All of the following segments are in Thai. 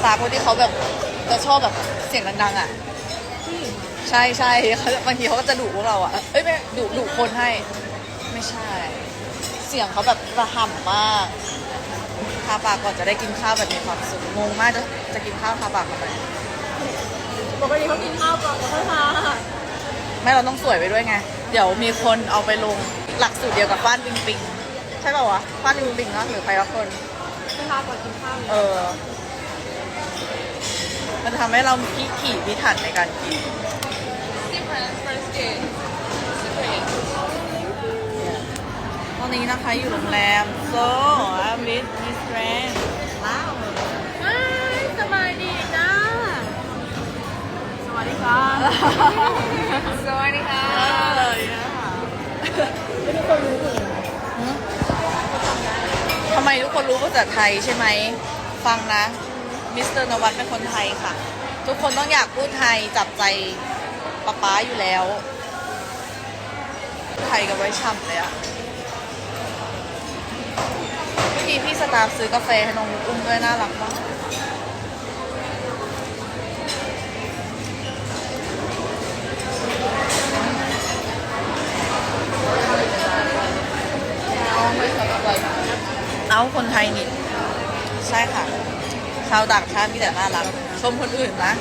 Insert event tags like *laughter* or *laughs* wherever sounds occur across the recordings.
สตาร์คนที่เขาแบบจะชอบแบบเสียงดังๆอะ ใช่ใช่เขาบางทีเขาก็จะดุพวกเราอะ เอ้ยไม่ดุดุคนให้ ไม่ใช่ เสียงเขาแบบระห่ำมากทาปากก่อนจะได้กินข้าวแบบมีความสุขงงมากจะจะกินข้าวทาปากทำไมปกติเขากินข้าวก่อนแล้วค่อยทานไม่เราต้องสวยไปด้วยไง เดี๋ยวมีคนเอาไปลงหลักสูตรเดียวกับฟ้านปิงปิงใช่ป่าวะฟ้านปิงปิงเนอะหรือใครละคนค่อยทานก่อนกินข้าวเออ มันทำให้เราพิถีพิถันในการกินตอนนี้นะคะอยู่โรงแรม so I'm with Miss Friend ว้าวสบายดีจ้าสวัสดีค่ะสวัสดีค่ะเลยนะคะไม่ทุกคนรู้หมดเลยหืมทำไมทุกคนรู้ภาษาไทยใช่ไหม ฟังนะ มิสเตอร์นวัดเป็นคนไทยค่ะ ทุกคนต้องอยากพูดไทยจับใจป๊าป๊าอยู่แล้ว ไทยกับไว้ช่ำเลยอะเมื่อกี้พี่สตาฟซื้อกาแฟให้น้องอุ้มด้วยน่ารักมากเอาคนไทยนี่ ใช่ค่ะชาวต่างชาติมีแต่น่ารัก ชมคนอื่นนะ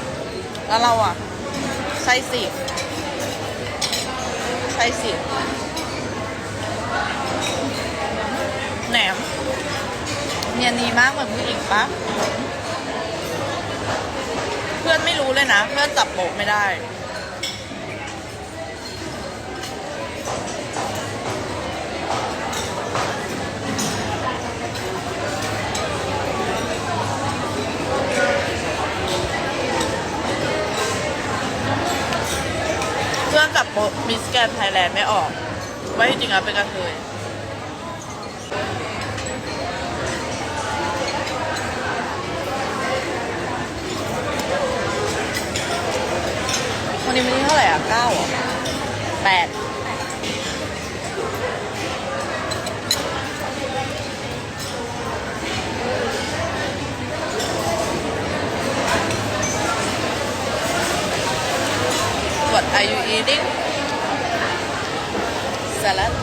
แล้วเราอะ ใช่สิ ใช่สิ แหนมเนียนนีมากเหมือนผู้หญิงปะเพื่อนไม่รู้เลยนะ เพื่อนจับโปะไม่ได้ อนจับโปมิสแกนไทยแลนด์ไม่ออก ว่าจริงแล้วเป็นกระเทยวันนี้มันที่เท่าไหร่อะเก้าอะแปด are you eating? Salad.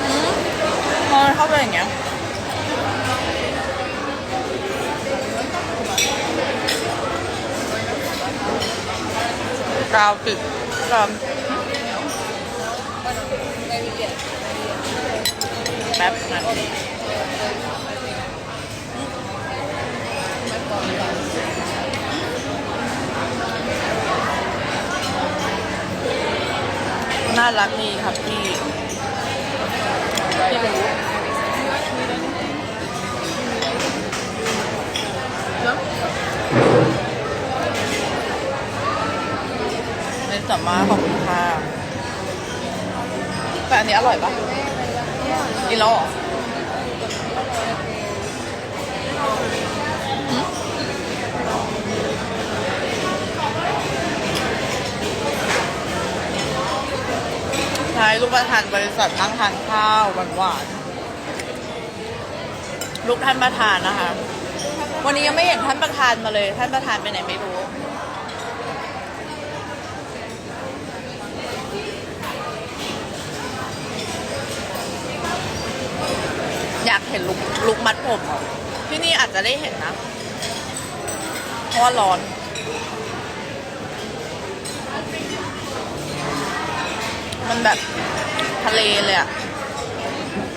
อืมพอมันเข้าไปอย่างเงี้ย กาวติดกั น่ารักดีครับพี่พี่รู้เป็นสัมมาของคุณค่ะแต่อันนี้อร่อยปะกินแล้วเหรอ ช่ลูกประธานบริษัทนั่งทานข้าวหวานๆลูกท่านประธานนะคะ วันนี้ยังไม่เห็นท่านประธานมาเลย ท่านประธานไปไหนไม่รู้อยากเห็นลุกลุกมัดผม ที่นี่อาจจะได้เห็นนะเพราะร้อน มันแบบทะเลเลยอะ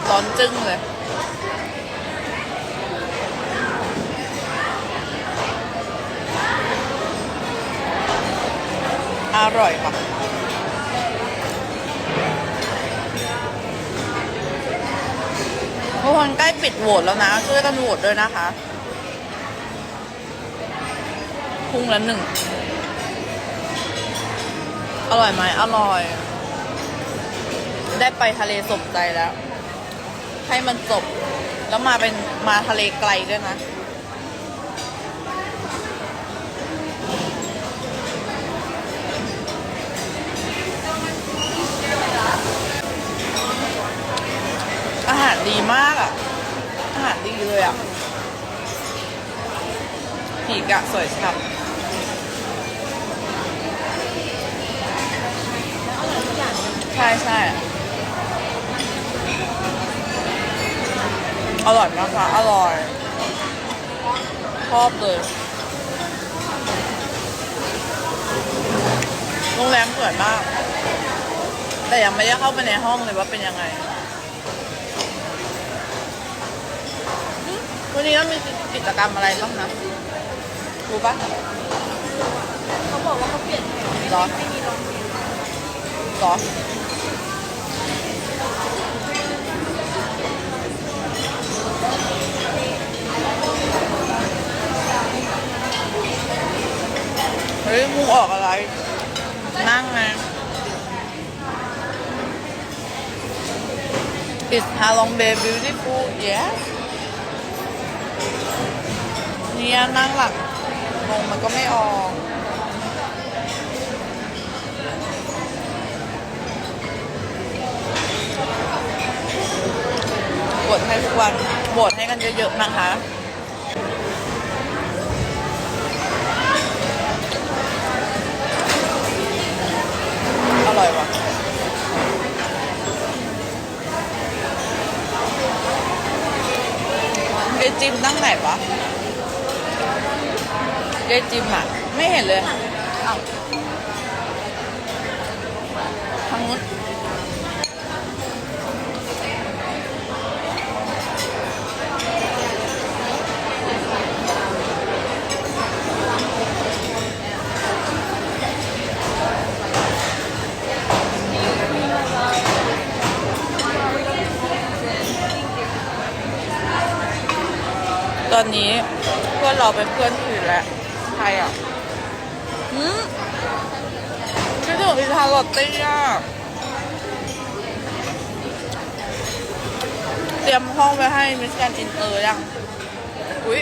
ร้อนจึ้งเลย อร่อยปะทุกคนใกล้ปิดโหวตแล้วนะ ช่วยกันโหวตด้วยนะคะพุ่งละหนึ่ง อร่อยไหมอร่อย ได้ไปทะเลสมใจแล้ว ให้มันจบ แล้วมาเป็นมาทะเลไกลด้วยนะ อาหารดีมากอะ อาหารดีเลยอะผีกะสวยฉ่ำใช่ใช่ อร่อยมากค่ะ อร่อย ชอบเลย โรงแรมสวยมาก แต่ยังไม่ได้เข้าไปในห้องเลยว่าเป็นยังไง วันนี้ก็มีกิจกรรมอะไรบ้างนะรู้ปะเขาบอกว่าเขาเปลี่ยนแผนหรอไม่มีร้องเพลงหรอ เฮ้ยมึงออกอะไร นั่งไง Is Halong Bay beautiful? Yes. เนี่ยนั่งหลังงงมันก็ไม่ออกโหวตให้ทุกวันโหวตให้กันเยอะๆนะคะ ร่อยว่ะเยายจิมนั่งไหนวะเยายจิมอะ ไม่เห็นเลยอ้าวทางนู้นตอนนี้ เราเป็นเพื่อนอื่นแล้วใครอะหืมคิดถึงอิทาโรตี้อะเตรียมห้องไว้ให้มิสแกนอินเตอร์ยัง อุ้ย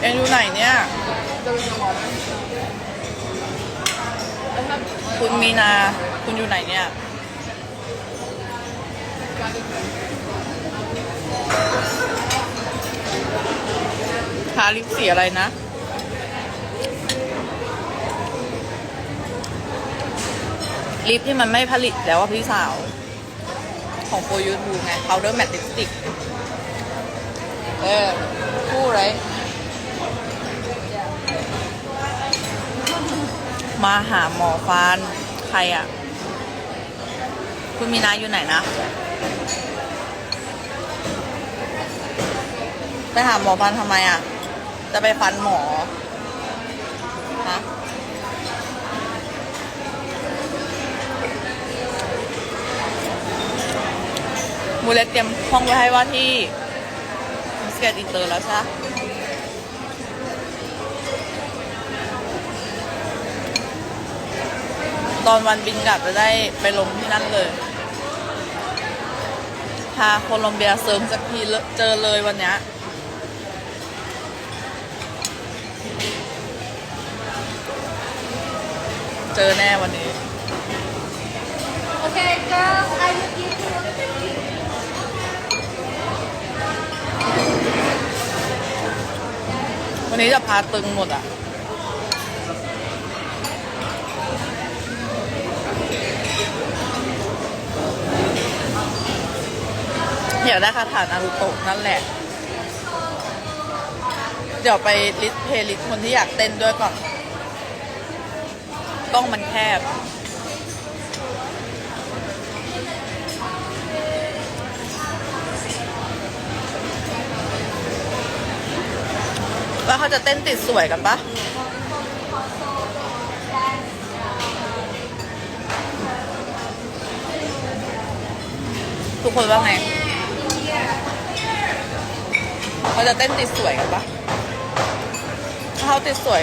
เอ็งอยู่ไหนเนี่ย คุณมีนา คุณอยู่ไหนเนี่ย ทาลิปสีอะไรนะ ลิปที่มันไม่ผลิตแล้วว่าพี่สาว ของโปรยูทูไง powder matte lipstick เออคู่ไรมาหาหมอฟัน ใครอะ คุณมีนาอยู่ไหนนะ ไปหาหมอฟันทำไมอะ จะไปฟันหมอฮะมูเล็กเตรียมห้องไว้ให้ว่าที่สเกตอินเตอร์แล้วใช่ตอนวันบินกลับจะได้ไปลงที่นั่นเลยพาโคลอมเบียเสริมสักทีเจอเลยวันนี้ เจอแน่วันนี้โอเค girls I will give you วันนี้จะพาตึงหมดอะ เดี๋ยวได้คาถานารูโตะนั่นแหละ เดี๋ยวไปลิสต์เพลย์ลิสต์คนที่อยากเต้นด้วยก่อน ต้องมันแคบ แล้วเขาจะเต้นติดสวยกันปะทุกคนว่าไงเขาจะเต้นติดสวยกันปะถ้าเขาติดสวย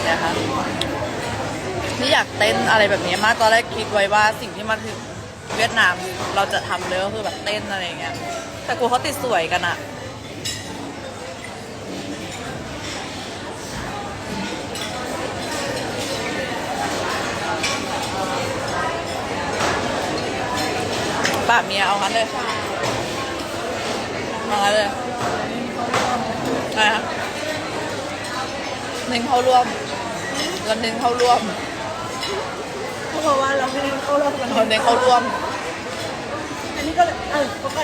ากเต้นอะไรแบบนี้มากตอนแรกคิดไว้ว่าสิ่งที่มาถึงเวียดนามเราจะทำเลยก็คือแบบเต้นอะไรอย่างเงี้ยแต่กลัวเขาติดสวยกันอะป้าเมียเอางั้นเลยเอางั้นเลยอะไรคะเน้นเข้าร่วมเราเน้นเข้าร่วม เพราะว่าเราไม่ได้เข้ารอบกันเราเน้นเข้าร่วม อันนี้ก็เลยเออโอเค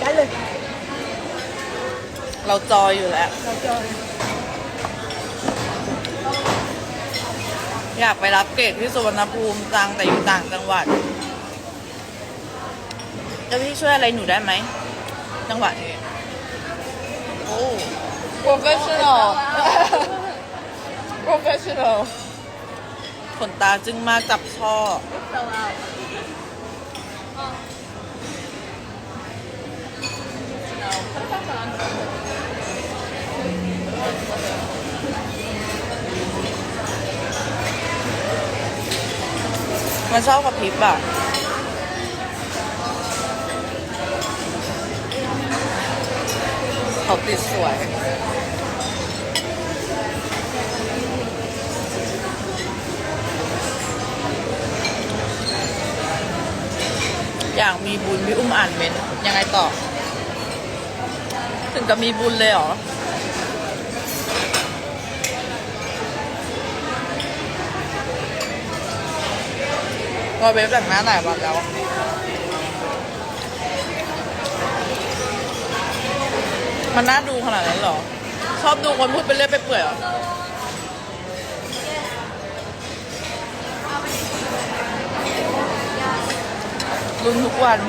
ได้เลยเราจอยอยู่แล้ว เราจอยอยากไปรับเกรดที่สุวรรณภูมิจังแต่อยู่ต่างจังหวัดจะพี่ช่วยอะไรหนูได้ไหมจังหวัดนี้โอ้ professional professional ขนตาจึงมาจับช่อ มันชอบกับพริบอะ เขาติดสวย อยากมีบุญพี่อุ้มอ่านเมนยังไงต่อ ถึงกับมีบุญเลยเหรอรอเว็บแต่งหน้าหลายวันแล้วมันน่าดูขนาดนั้นเหรอ ชอบดูคนพูดไปเรื่อยไปเปื่อยเหรอ รุนทุกวัน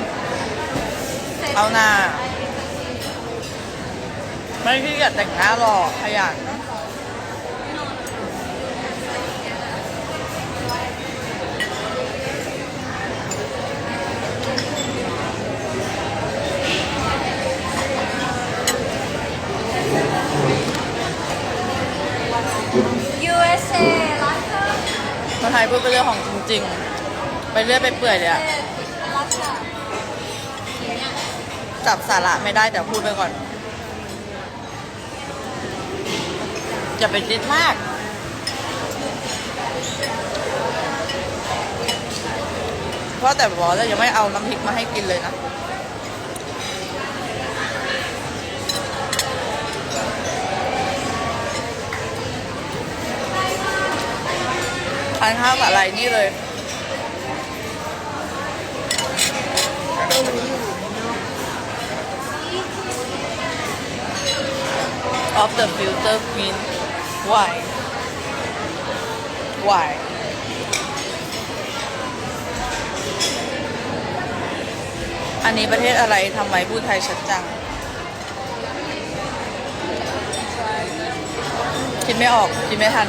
เอาหน้า ไม่ขี้เกียจแต่งหน้าหรอกขยัน USA รัสเซียคนไทยพูดไปเรื่องของจริง ๆ ไปเรื่อยไปเปื่อยเลยอะ รัสเซีย จับสาระไม่ได้แต่พูดไปก่อน อย่าไปคิดมาก เพราะแต่บอกว่ายังไม่เอาน้ำพริกมาให้กินเลยนะทานข้าวกับอะไรนี่เลย of the filter queen why why อันนี้ประเทศอะไรทำไมพูดไทยชัดจัง คิดไม่ออก คิดไม่ทัน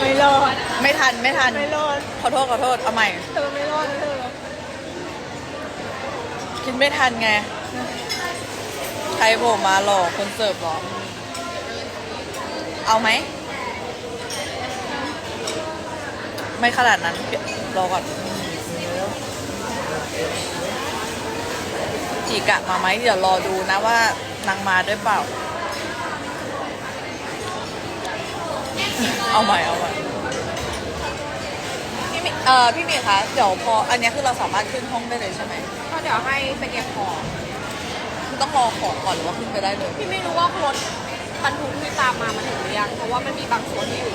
ไม่รอด ไม่ทันไม่ทัน ไม่รอดขอโทษขอโทษ เอาใหม่ เธอไม่รอดนะเธอคิดไม่ทันไง ใครโผล่มาหลอกคนเสิร์ฟหรอ เอาไหม ไม่ขนาดนั้นเดี๋ยวรอก่อน จีกะมาไหมเดี๋ยวรอดูนะว่านางมาด้วยเปล่า เอาใหม่เอาใหม่พี่มิเอ่อพี่เมียคะเดี๋ยวพออันนี้คือเราสามารถขึ้นห้องได้เลยใช่ไหมก็เดี๋ยวให้ไปเก็บของ ต้องรอของก่อนหรือว่าขึ้นไปได้เลยพี่ไม่รู้ว่ารถบรรทุกที่ตามมามันถึงหรือยังเพราะว่ามันมีบางส่วนที่อยู่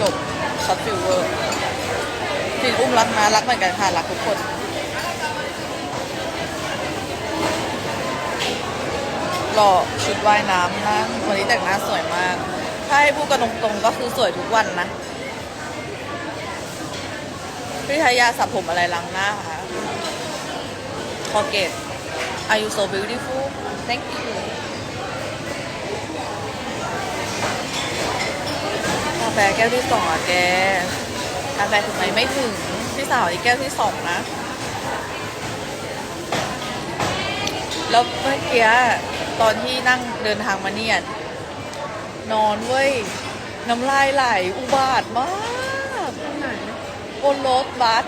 จบช็อตฟิลเวอร์สินอุ้มรักนะรักเหมือนกันค่ะรักทุกคนหล่อชุดว่ายน้ำนะวันนี้แต่งหน้าสวยมาก ถ้าให้พูดกันตรงๆก็คือสวยทุกวันนะพี่ทายาสระผมอะไรล้างหน้าคะ คอเกต Are you so beautiful Thank you กาแฟแก้วที่สองอะแกกาแฟถึงไหมไม่ถึง พี่สาวนี่แก้วที่สองนะ แล้วเมื่อกี้ตอนที่นั่งเดินทางมาเนี่ยนอนเว้ย น้ำลายไหลอุบาทมากตรงไหนบนรถบัส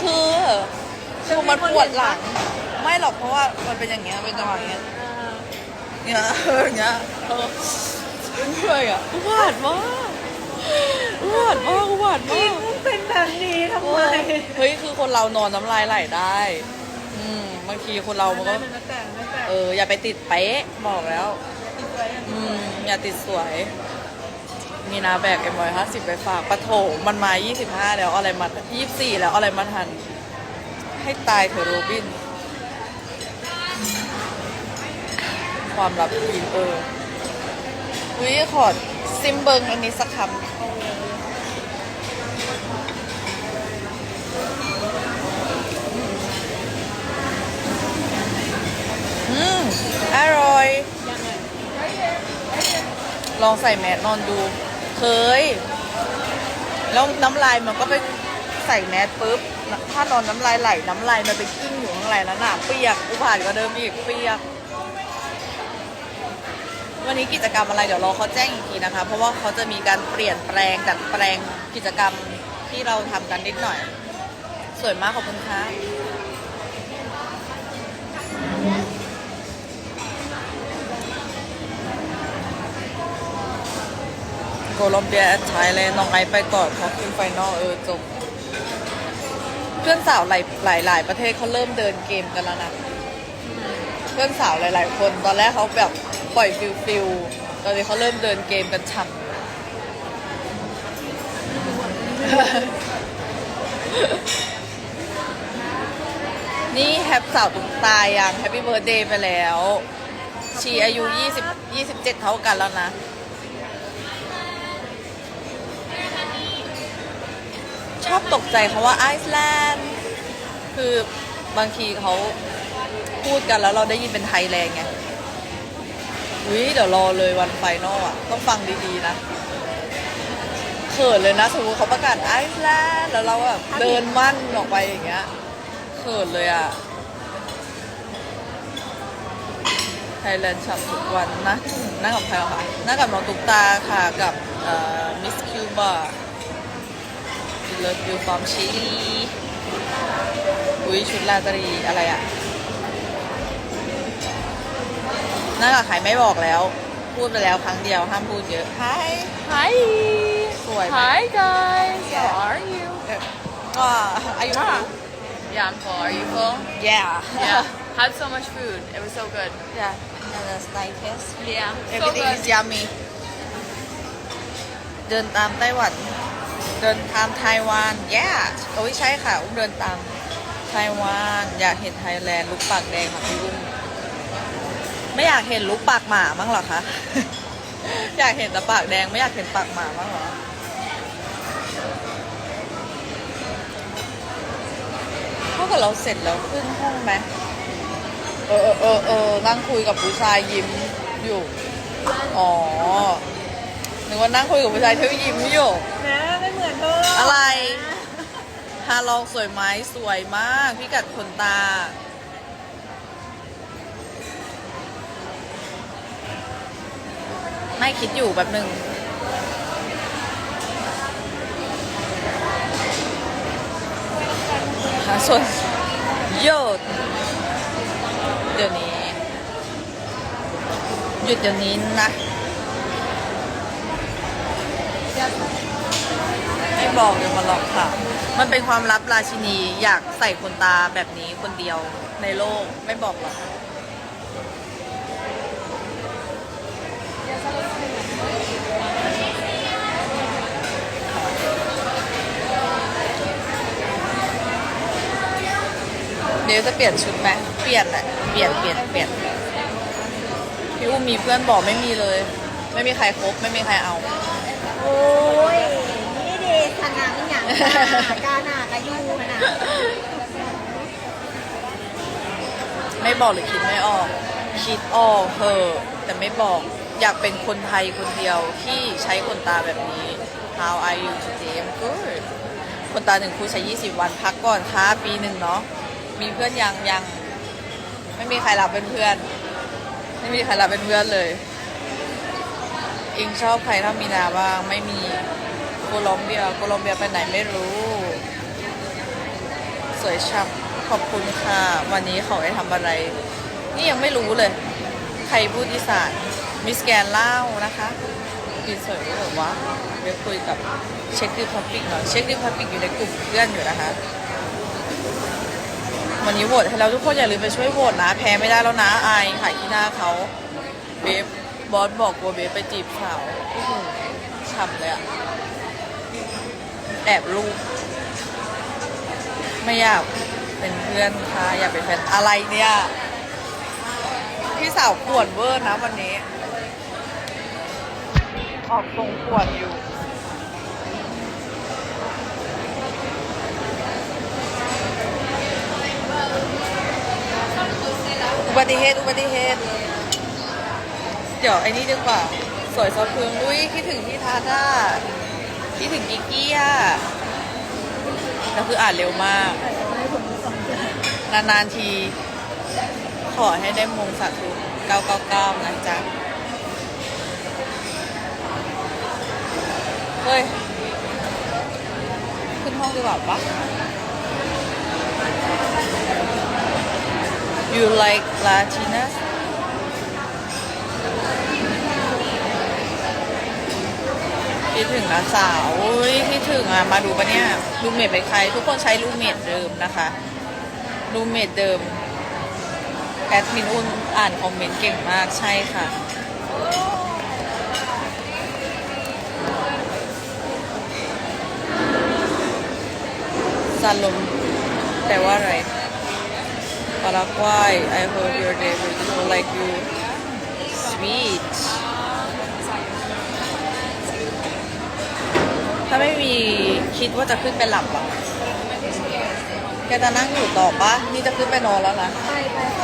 คือ คือมันปวดหลัง ไม่หรอกเพราะว่ามันเป็นอย่างเงี้ยเป็นจังหวะอย่างเงี้ยเออเนี่ยอย่างเงี้ยเออเหนื่อยอะอุบาทมากอุบาทมากอุบาทจริมางกเป็นแบบนี้ทำไมเฮ้ยคือคนเรานอนน้ำลายไหลได้ อืมบางทีคนเรามันก็มันไม่แต่งไม่แต่งเอออย่าไปติดเป๊ะบอกแล้วติดไว้อย่างอืนี้มอย่าติดสวย มีนาแบกเอ็มร้อยห้าสิบไปฝากปะโถมันมายี่สิบห้าแล้วเอาอะไรมายี่สิบสี่แล้วเอาอะไรมาทัน ให้ตายเถอะโรบิน ความลับพีนเออวิขอดซิมเบิงอันนี้สักคำอืม อร่อย ลองใส่แมสนอนดู เคย แล้วน้ำลายมันก็ไปใส่แมสปุ๊บ ถ้านอนน้ำลายไหลน้ำลายมันไปกิ้งอยู่ข้างในแล้วน่ะเปียกอุผ่านก็เดิมอีกเปียก วันนี้กิจกรรมอะไรเดี๋ยวรอเขาแจ้งอีกทีนะคะ เพราะว่าเขาจะมีการเปลี่ยนแปลงจัดแปลงกิจกรรมที่เราทำกันนิดหน่อย สวยมากขอบคุณค่ะโคลอมเบียแอดไทยเลยน้องไอไปก่อนเพราะขึ้นไฟนอลเออจบ เพื่อนสาวหลายหลายหลายประเทศเขาเริ่มเดินเกมกันแล้วนะเพื่อนสาวหลาย ๆ คนตอนแรกเขาแบบปล่อยฟิลฟิลตอนนี้เขาเริ่มเดินเกมกันฉ่ำนี่แฮปสาวตุ๊กตายังแฮปปี้เบิร์ดเดย์ไปแล้ว ชีอายุ 20 27 เท่ากันแล้วนะ ชอบตกใจเขาว่าไอซ์แลนด์คือบางทีเขาพูดกันแล้วเราได้ยินเป็นไทยแลนด์ไงวิเดี๋ยวรอเลยวันไฟนอลอะ ต้องฟังดีๆนะเขินเลยนะสมมติเขาประกาศไอซ์แลนด์แล้วเราแบบเดินมั่นออกไปอย่างเงี้ยเขินเลยอะไทยแลนด์ฉับทุกวันนะนั่งกับใครเหรอคะนั่งกับน้องตุ๊กตาค่ะกับมิสคิวบา Love you from Chile อุ้ยชุดลาตรีอะไรอะนั่นกับใครไม่บอกแล้ว พูดไปแล้วครั้งเดียวห้ามพูดเยอะ Hi Hi สวยไหม Hi guys Yeah. how are you เอ่อก็อายุ Ah. Yeah I'm full are you full Yeah Yeah had so much food it was so good Yeah that's nice taste Yeah so Everything good is yummy เดินตามไต้หวัน เดินตามไต้หวัน yeah โอ้ยใช่ค่ะ อุ้มเดินตามไต้หวันอยากเห็นไทยแลนด์ลุกปากแดงค่ะพี่อุ้มไม่อยากเห็นลุกปากหมามั้งหรอคะ อยากเห็นแต่ปากแดงไม่อยากเห็นปากหมามั้งหรอเท่ากับเราเสร็จแล้วขึ้นห้องไหมเออเออเออเออนั่งคุยกับผู้ชายยิ้มอยู่ อ๋อ นึกว่านั่งคุยกับผู้ชายที่ยิ้มอยู่ อะอะไรฮาลองสวยไหมสวยมากพี่กัดขนตา ไม่คิดอยู่แบบหนึ่งหาส่วนโยดเดี๋ยวนี้ หยุดเดี๋ยวนี้นะ ไม่บอกอย่ามาหลอกค่ะ มันเป็นความลับราชินีอยากใส่ขนตาแบบนี้คนเดียวในโลกไม่บอกหรอกเดี๋ยวจะเปลี่ยนชุดไหมเปลี่ยนแหละเปลี่ยนเปลี่ยนเปลี่ยนพี่อุ้มมีเพื่อนบอกไม่มีเลย ไม่มีใครคบไม่มีใครเอา โอ้ย นี่เดชขนาดนี้อย่างกาหนากายูขนาดไม่บอกหรือคิดไม่ออก คิดออกเถอะแต่ไม่บอกอยากเป็นคนไทยคนเดียวที่ใช้ขนตาแบบนี้ How are you today I'm good ขนตาหนึ่งคู่ใช้ 20 วันพักก่อนค่ะปีหนึ่งเนาะมีเพื่อนยังยังไม่มีใครรับเป็นเพื่อน ไม่มีใครรับเป็นเพื่อนเลย อิงชอบใครถ้ามีนาบ้างไม่มี ลอมเบีย โคลอมเบียไปไหนไม่รู้ สวยช่ำขอบคุณค่ะ วันนี้เขาให้ทำอะไร นี่ยังไม่รู้เลย ใครพูดอีสานมิสแกนเล่านะคะคือสวยแบบว่าเดี๋ยวคุยกับเช็คดิพับปิกหน่อยเช็คดิพับปิกอยู่ในกลุ่มเพื่อนอยู่นะคะ วันนี้โหวตให้เราทุกคนอย่าลืมไปช่วยโหวตนะ แพ้ไม่ได้แล้วนะอายขายที่หน้าเขาเบฟบอสบอกกลัวเบฟไปจีบสาวฉ่ำเลยอะ แอบรูปไม่อยากเป็นเพื่อนค่ะ อยากเป็นแฟนอะไรเนี่ย พี่สาวปวดเวอร์นะวันนี้ ออกตรงปวดอยู่ อุบัติเหตุอุบัติเหตุ เดี๋ยวไอ้นี่ดีกว่า สวยสะพรึงอุ้ยคิดถึงพี่ทัศน์อะ คิดถึงกิกกี้อะแล้วคืออ่านเร็วมาก นานๆที ขอให้ได้มงสาธุ999นะจ๊ะเฮ้ย ขึ้นห้องดีกว่าปะ You like Latinas? คิดถึงนะสาวอุ้ยคิดถึงอะ มาดูปะเนี่ยรูเมทเป็นใคร ทุกคนใช้รูเมทเดิมนะคะรูเมทเดิมแอดมินอุ่นอ่านคอมเมนต์เก่งมากใช่ค่ะ ซาลมแปลว่าอะไรปารากวัย I hope your day will go like you sweet ถ้าไม่มีคิดว่าจะขึ้นไปหลับอะแกจะนั่งอยู่ต่อปะนี่จะขึ้นไปนอนแล้วนะไปไปไป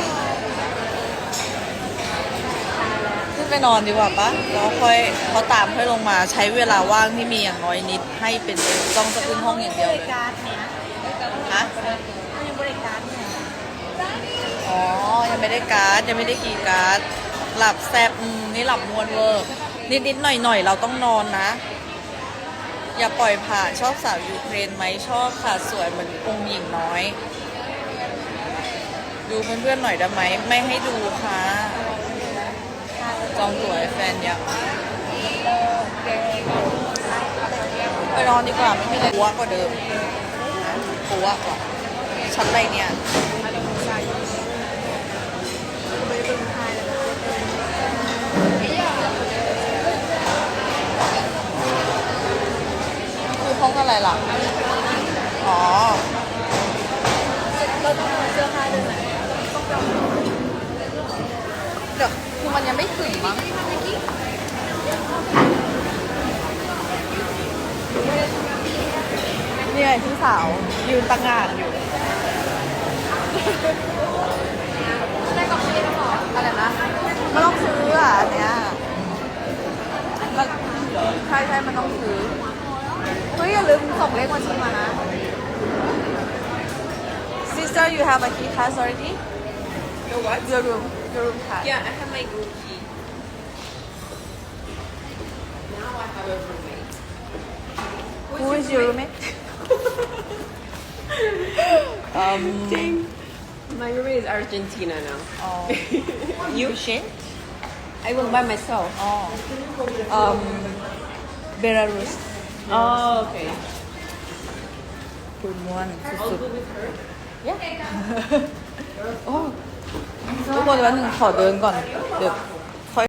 ขึ้นไปนอนดีกว่าปะแล้วค่อยเขาตามค่อยลงมาใช้เวลาว่างที่มีอย่างน้อยนิด ให้เป็นต้องจะขึ้นห้องอย่างเดียวบเลริยการเนี่ยฮะมันยังบริการเนี่ยอ๋อ ยังไม่ได้การ์ดยังไม่ได้กีย์การ์ดหลับแซบอืมนี่หลับมวนเวอร์นิดนิดๆหน่อยหน่อยๆเราต้องนอนนะ อย่าปล่อยผ่านชอบสาวยูเครนไหมชอบค่ะสวยเหมือนองค์หญิงน้อย ดูเพื่อนๆหน่อยได้ไหมไม่ให้ดูค่ะจองตั๋วให้แฟนยังไปนอนดีกว่าไม่มีอะไรปัวกว่าเดิมปัวกว่าชั้นไรเนี่ย คือห้องอะไรล่ะ อ๋อเราต้องเสื้อผ้าด้วยไหมเดี๋ยวคือมันยังไม่ถึงมั้งนี่ไงพี่สาว ยืนตั้งงานอยู่อะไรนะมันต้องซื้ออะอันเนี้ยมันใช่ใช่มันต้องซื้อ เฮ้ย อย่าลืมส่งเลขบัญชีมานะ Sister you have a key card already Your what? Your room Your room card Yeah, I have my group key. Now I have a roommate. Who is your roommate? *laughs* um, Dang. My roommate is Argentina now. oh, *laughs* you shit? I will by myself. Oh, um, Belarus. Oh, okay. คุณม้วน I'll สุด go with her. ๆ Yeah. โอ้ทุกคนวันหนึ่งขอเดินก่อน เดี๋ยว